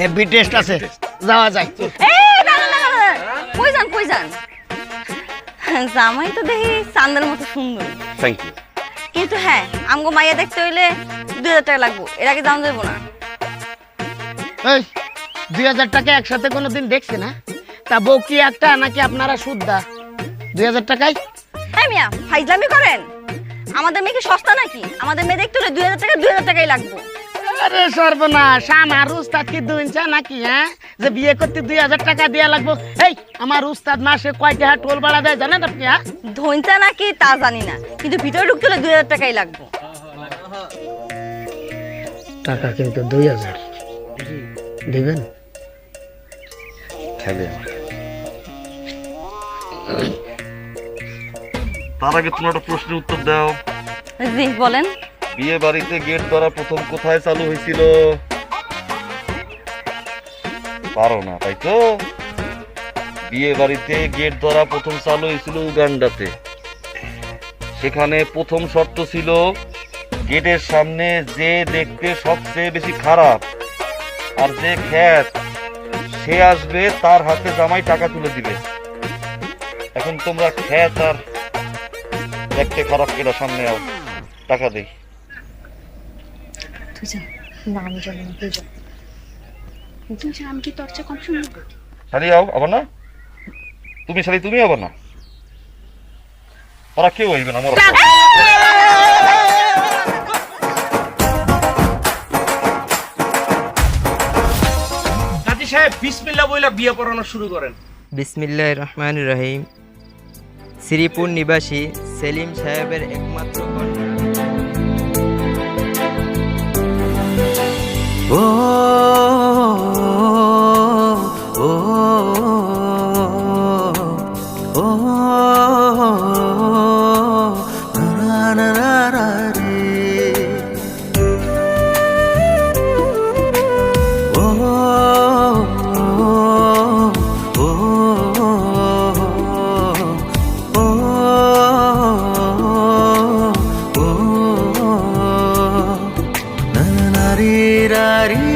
Heavy taste আছে। যাওয়া যায় কই যান কই যান? জামাই তো দেখি চান্দের মতো সুন্দর। থ্যাংক ইউ কিন্তু হ্যাঁ আমগো মাইয়া দেখতে হইলে দুই হাজার টাকা লাগবো। এর আগে দাম দেবো না। এই দুই হাজার টাকা একসাথে কোনোদিন দেখছি না। তা বউ কি একটা নাকি আপনারা শুদ্ধা দুই হাজার টাকায়? হ্যাঁ মিয়া ফাইজলামি করেন? আমাদের মেয়ে কি সস্তা নাকি? আমাদের মেয়ে দেখতে হলে দুই হাজার টাকা দুই হাজার টাকাই লাগবো। আরে সর্বনাশ আমার উস্তাদ কি দুইঞ্চা নাকি হ্যাঁ? যে বিয়ে করতে দুই হাজার টাকা দেওয়া লাগবো। এই আমার উস্তাদ মাসে কয় টাকা টোল ভাড়া দেয় জানেন আপনি হ্যাঁ? ধৈঞ্চা নাকি তা জানি না কিন্তু ভিতরে ঢুকতে হলে দুই হাজার টাকাই লাগবো। টাকা কিন্তু দুই হাজার। দিবেন? খেলে তার আগে তুমি একটা প্রশ্নের উত্তর দাও। জি বলেন। বিয়ে বাড়িতে গেট ধরা প্রথম কোথায় চালু হয়েছিল? পারো না, তাই তো? বিয়ে বাড়িতে গেট ধরা প্রথম চালু হয়েছিল উগান্ডাতে। সেখানে প্রথম শর্ত ছিল, গেটের সামনে যে দেখতে সবচেয়ে বেশি খারাপ আর যে খ্যাত, সে আসবে, তার হাতে জামাই টাকা তুলে দিবে। এখন তোমরা খ্যাত আর দেখতে খারাপ কেটা সামনে আও, টাকা দেই। যা না আমি জানি না তুই যা আমি কি তোর চেয়ে কম আও আবার না। তুমি শাড়ি তুমি আবার না। ওরা কেউ হইবে না আমার কাজী সাহেব বিসমিল্লা বইলা বিয়ে পড়ানো শুরু করেন। বিসমিল্লাহ রহমান রহিম। শ্রীপুর নিবাসী সেলিম সাহেবের একমাত্র কন্যা। ও ও ও না না না রে ও ও ও ও না না রে carinho